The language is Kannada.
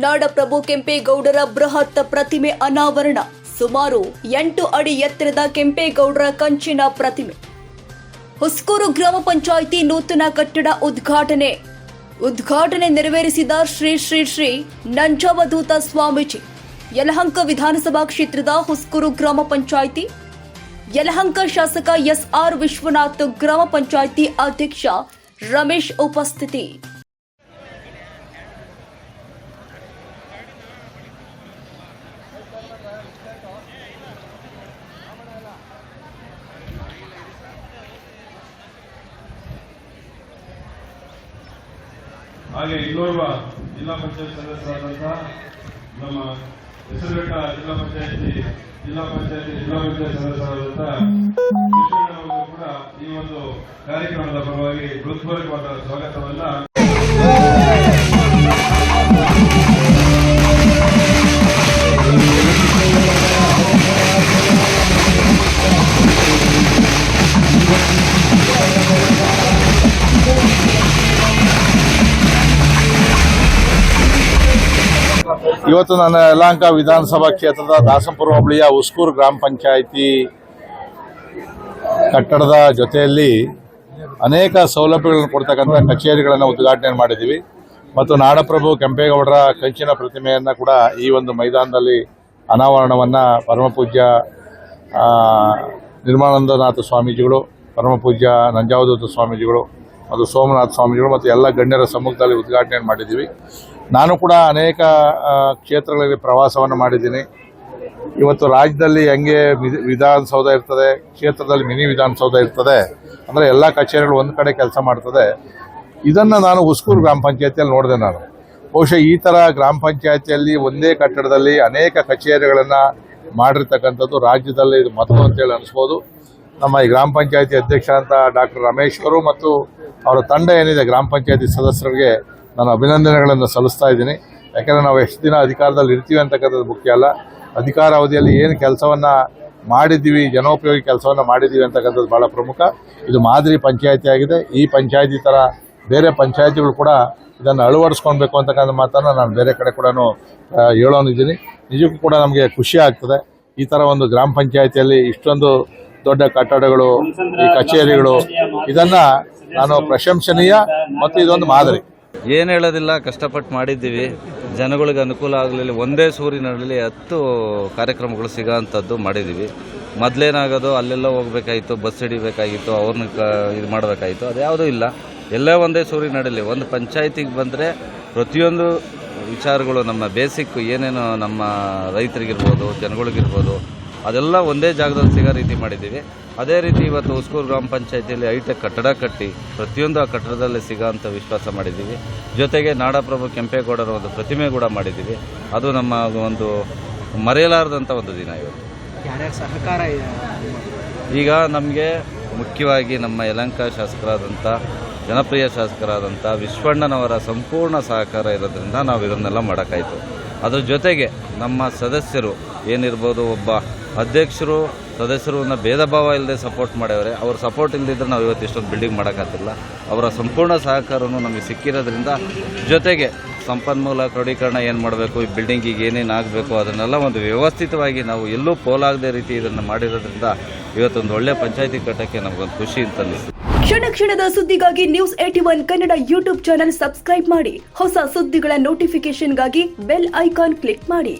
ನಾಡಪ್ರಭು ಕೆಂಪೇಗೌಡರ ಬೃಹತ್ ಪ್ರತಿಮೆ ಅನಾವರಣ. ಸುಮಾರು ಎಂಟು ಅಡಿ ಎತ್ತರದ ಕೆಂಪೇಗೌಡರ ಕಂಚಿನ ಪ್ರತಿಮೆ. ಹುಸ್ಕೂರು ಗ್ರಾಮ ಪಂಚಾಯಿತಿ ನೂತನ ಕಟ್ಟಡ ಉದ್ಘಾಟನೆ. ಉದ್ಘಾಟನೆ ನೆರವೇರಿಸಿದ ಶ್ರೀ ಶ್ರೀ ಶ್ರೀ ನಂಜಾವಧೂತ ಸ್ವಾಮೀಜಿ. ಯಲಹಂಕ ವಿಧಾನಸಭಾ ಕ್ಷೇತ್ರದ ಹುಸ್ಕೂರು ಗ್ರಾಮ ಪಂಚಾಯಿತಿ. ಯಲಹಂಕ ಶಾಸಕ ಎಸ್ಆರ್ ವಿಶ್ವನಾಥ್ ಗ್ರಾಮ ಪಂಚಾಯಿತಿ ಅಧ್ಯಕ್ಷ ರಮೇಶ್ ಉಪಸ್ಥಿತಿ. ಹಾಗೆ ಇನ್ನೋರ್ವ ಜಿಲ್ಲಾ ಪಂಚಾಯತ್ ಸದಸ್ಯರಾದಂತಹ ನಮ್ಮ ಹೆಸರುಘಟ್ಟ ಜಿಲ್ಲಾ ಪಂಚಾಯತಿ ಜಿಲ್ಲಾ ಪಂಚಾಯತಿ, ಜಿಲ್ಲಾ ಪಂಚಾಯತ್ ಸದಸ್ಯರಾದಂತಹ ಕೂಡ ಈ ಒಂದು ಕಾರ್ಯಕ್ರಮದ ಪರವಾಗಿ ಹೃತ್ಪೂರ್ವಕವಾದ ಸ್ವಾಗತವನ್ನ ಇವತ್ತು ನನ್ನ ಯಲಹಂಕ ವಿಧಾನಸಭಾ ಕ್ಷೇತ್ರದ ದಾಸಂಪುರ ಹೋಬಳಿಯ ಉಸ್ಕೂರು ಗ್ರಾಮ ಪಂಚಾಯಿತಿ ಕಟ್ಟಡದ ಜೊತೆಯಲ್ಲಿ ಅನೇಕ ಸೌಲಭ್ಯಗಳನ್ನು ಕೊಡ್ತಕ್ಕಂಥ ಕಚೇರಿಗಳನ್ನು ಉದ್ಘಾಟನೆ ಮಾಡಿದ್ದೀವಿ. ಮತ್ತು ನಾಡಪ್ರಭು ಕೆಂಪೇಗೌಡರ ಕಂಚಿನ ಪ್ರತಿಮೆಯನ್ನು ಕೂಡ ಈ ಒಂದು ಮೈದಾನದಲ್ಲಿ ಅನಾವರಣವನ್ನು ಪರಮಪೂಜ್ಯ ನಿರ್ಮಾನಂದನಾಥ ಸ್ವಾಮೀಜಿಗಳು, ಪರಮಪೂಜ್ಯ ನಂಜಾವಧೂತ ಸ್ವಾಮೀಜಿಗಳು, ಮತ್ತು ಸೋಮನಾಥ ಸ್ವಾಮೀಜಿಗಳು, ಮತ್ತು ಎಲ್ಲ ಗಣ್ಯರ ಸಮ್ಮುಖದಲ್ಲಿ ಉದ್ಘಾಟನೆ ಮಾಡಿದ್ದೀವಿ. ನಾನು ಕೂಡ ಅನೇಕ ಕ್ಷೇತ್ರಗಳಲ್ಲಿ ಪ್ರವಾಸವನ್ನು ಮಾಡಿದ್ದೀನಿ. ಇವತ್ತು ರಾಜ್ಯದಲ್ಲಿ ಹೆಂಗೆ ವಿಧಾನಸೌಧ ಇರ್ತದೆ, ಕ್ಷೇತ್ರದಲ್ಲಿ ಮಿನಿ ವಿಧಾನಸೌಧ ಇರ್ತದೆ. ಅಂದರೆ ಎಲ್ಲ ಕಚೇರಿಗಳು ಒಂದು ಕಡೆ ಕೆಲಸ ಮಾಡ್ತದೆ. ಇದನ್ನು ನಾನು ಉಸ್ಕೂರು ಗ್ರಾಮ ಪಂಚಾಯತಿಯಲ್ಲಿ ನೋಡಿದೆ ನಾನು. ಬಹುಶಃ ಈ ಥರ ಗ್ರಾಮ ಪಂಚಾಯತಿಯಲ್ಲಿ ಒಂದೇ ಕಟ್ಟಡದಲ್ಲಿ ಅನೇಕ ಕಚೇರಿಗಳನ್ನು ಮಾಡಿರ್ತಕ್ಕಂಥದ್ದು ರಾಜ್ಯದಲ್ಲಿ ಇದು ಮೊದಲು ಅಂತೇಳಿ ಅನಿಸ್ಬೋದು. ನಮ್ಮ ಈ ಗ್ರಾಮ ಪಂಚಾಯತಿ ಅಧ್ಯಕ್ಷ ಅಂತ ಡಾಕ್ಟರ್ ರಮೇಶ್ ಅವರು ಮತ್ತು ಅವರ ತಂಡ ಏನಿದೆ ಗ್ರಾಮ ಪಂಚಾಯತಿ ಸದಸ್ಯರಿಗೆ ನಾನು ಅಭಿನಂದನೆಗಳನ್ನು ಸಲ್ಲಿಸ್ತಾ ಇದ್ದೀನಿ. ಯಾಕೆಂದರೆ ನಾವು ಎಷ್ಟು ದಿನ ಅಧಿಕಾರದಲ್ಲಿ ಇರ್ತೀವಿ ಅಂತಕ್ಕಂಥದ್ದು ಮುಖ್ಯ ಅಲ್ಲ. ಅಧಿಕಾರ ಅವಧಿಯಲ್ಲಿ ಏನು ಕೆಲಸವನ್ನು ಮಾಡಿದ್ದೀವಿ, ಜನೋಪಯೋಗಿ ಕೆಲಸವನ್ನು ಮಾಡಿದ್ದೀವಿ ಅಂತಕ್ಕಂಥದ್ದು ಭಾಳ ಪ್ರಮುಖ. ಇದು ಮಾದರಿ ಪಂಚಾಯಿತಿ ಆಗಿದೆ. ಈ ಪಂಚಾಯಿತಿ ಥರ ಬೇರೆ ಪಂಚಾಯಿತಿಗಳು ಕೂಡ ಇದನ್ನು ಅಳವಡಿಸ್ಕೊಳ್ಬೇಕು ಅಂತಕ್ಕಂಥ ಮಾತನ್ನು ನಾನು ಬೇರೆ ಕಡೆ ಕೂಡ ಹೇಳೋನಿದ್ದೀನಿ. ನಿಜಕ್ಕೂ ಕೂಡ ನಮಗೆ ಖುಷಿ ಆಗ್ತದೆ. ಈ ಥರ ಒಂದು ಗ್ರಾಮ ಪಂಚಾಯತಿಯಲ್ಲಿ ಇಷ್ಟೊಂದು ದೊಡ್ಡ ಕಟ್ಟಡಗಳು, ಈ ಕಚೇರಿಗಳು, ಇದನ್ನು ನಾನು ಪ್ರಶಂಸನೀಯ ಮತ್ತು ಇದೊಂದು ಮಾದರಿ. ಏನು ಹೇಳೋದಿಲ್ಲ, ಕಷ್ಟಪಟ್ಟು ಮಾಡಿದ್ದೀವಿ. ಜನಗಳಿಗೆ ಅನುಕೂಲ ಆಗಲಿಲ್ಲ. ಒಂದೇ ಸೂರಿನಲ್ಲಿ ಹತ್ತು ಕಾರ್ಯಕ್ರಮಗಳು ಸಿಗೋವಂಥದ್ದು ಮಾಡಿದ್ದೀವಿ. ಮೊದಲೇನಾಗೋದು, ಅಲ್ಲೆಲ್ಲ ಹೋಗ್ಬೇಕಾಗಿತ್ತು ಬಸ್ ಹಿಡಿಬೇಕಾಗಿತ್ತು ಅವ್ರನ್ನ ಕ, ಇದು ಮಾಡಬೇಕಾಗಿತ್ತು ಅದು ಯಾವುದೂ ಇಲ್ಲ. ಎಲ್ಲ ಒಂದೇ ಸೂರಿನಡಲಿ ಒಂದು ಪಂಚಾಯತಿಗೆ ಬಂದರೆ ಪ್ರತಿಯೊಂದು ವಿಚಾರಗಳು ನಮ್ಮ ಬೇಸಿಕ್ ಏನೇನು ನಮ್ಮ ರೈತರಿಗಿರ್ಬೋದು, ಜನಗಳಿಗಿರ್ಬೋದು ಅದೆಲ್ಲ ಒಂದೇ ಜಾಗದಲ್ಲಿ ಸಿಗೋ ರೀತಿ ಮಾಡಿದ್ದೀವಿ. ಅದೇ ರೀತಿ ಇವತ್ತು ಉಸ್ಕೂರು ಗ್ರಾಮ ಪಂಚಾಯತಿಯಲ್ಲಿ ಐಟೆಕ್ ಕಟ್ಟಡ ಕಟ್ಟಿ ಪ್ರತಿಯೊಂದು ಆ ಕಟ್ಟಡದಲ್ಲಿ ಸಿಗೋಂಥ ವಿಶ್ವಾಸ ಮಾಡಿದ್ದೀವಿ. ಜೊತೆಗೆ ನಾಡಪ್ರಭು ಕೆಂಪೇಗೌಡರ ಒಂದು ಪ್ರತಿಮೆ ಕೂಡ ಮಾಡಿದ್ದೀವಿ. ಅದು ನಮ್ಮ ಒಂದು ಮರೆಯಲಾರದಂಥ ಒಂದು ದಿನ ಇವತ್ತು. ಯಾರ್ಯಾರ ಸಹಕಾರ ಇದೆ? ಈಗ ನಮಗೆ ಮುಖ್ಯವಾಗಿ ನಮ್ಮ ಯಲಂಕ ಶಾಸಕರಾದಂಥ ಜನಪ್ರಿಯ ಶಾಸಕರಾದಂಥ ವಿಶ್ವಣ್ಣನವರ ಸಂಪೂರ್ಣ ಸಹಕಾರ ಇರೋದ್ರಿಂದ ನಾವು ಇದನ್ನೆಲ್ಲ ಮಾಡೋಕ್ಕಾಯಿತು. ಅದ್ರ ಜೊತೆಗೆ ನಮ್ಮ ಸದಸ್ಯರು ಏನಿರ್ಬೋದು ಒಬ್ಬ ಅಧ್ಯಕ್ಷರು ಸದಸ್ಯರನ್ನ ಭೇದ ಭಾವ ಇಲ್ಲದೆ ಸಪೋರ್ಟ್ ಮಾಡ್ಯವ್ರೆ. ಅವ್ರ ಸಪೋರ್ಟ್ ಇಲ್ಲದಿದ್ದರೆ ನಾವು ಇವತ್ತು ಇಷ್ಟೊಂದು ಬಿಲ್ಡಿಂಗ್ ಮಾಡೋಕ್ಕಾಗ್ತಿಲ್ಲ. ಅವರ ಸಂಪೂರ್ಣ ಸಹಕಾರವೂ ನಮಗೆ ಸಿಕ್ಕಿರೋದ್ರಿಂದ ಜೊತೆಗೆ ಸಂಪನ್ಮೂಲ ಕ್ರೋಢೀಕರಣ ಏನು ಮಾಡಬೇಕು, ಈ ಬಿಲ್ಡಿಂಗಿಗೆ ಏನೇನು ಆಗಬೇಕು ಅದನ್ನೆಲ್ಲ ಒಂದು ವ್ಯವಸ್ಥಿತವಾಗಿ ನಾವು ಎಲ್ಲೂ ಪೋಲಾಗದೆ ರೀತಿ ಇದನ್ನು ಮಾಡಿರೋದ್ರಿಂದ ಇವತ್ತೊಂದು ಒಳ್ಳೆ ಪಂಚಾಯತಿ ಕಟ್ಟಕ್ಕೆ ನಮಗೊಂದು ಖುಷಿ ಅಂತ ಅನ್ನಿಸ್ತು. ಕ್ಷಣ ಕ್ಷಣದ ಸುದ್ದಿಗಾಗಿ news AT one Kannada YouTube channel subscribe ಮಾಡಿ. ಹೊಸ ಸುದ್ದಿಗಳ ನೋಟಿಫಿಕೇಶನ್ಗಾಗಿ ಬೆಲ್ ಐಕಾನ್ ಕ್ಲಿಕ್ ಮಾಡಿ.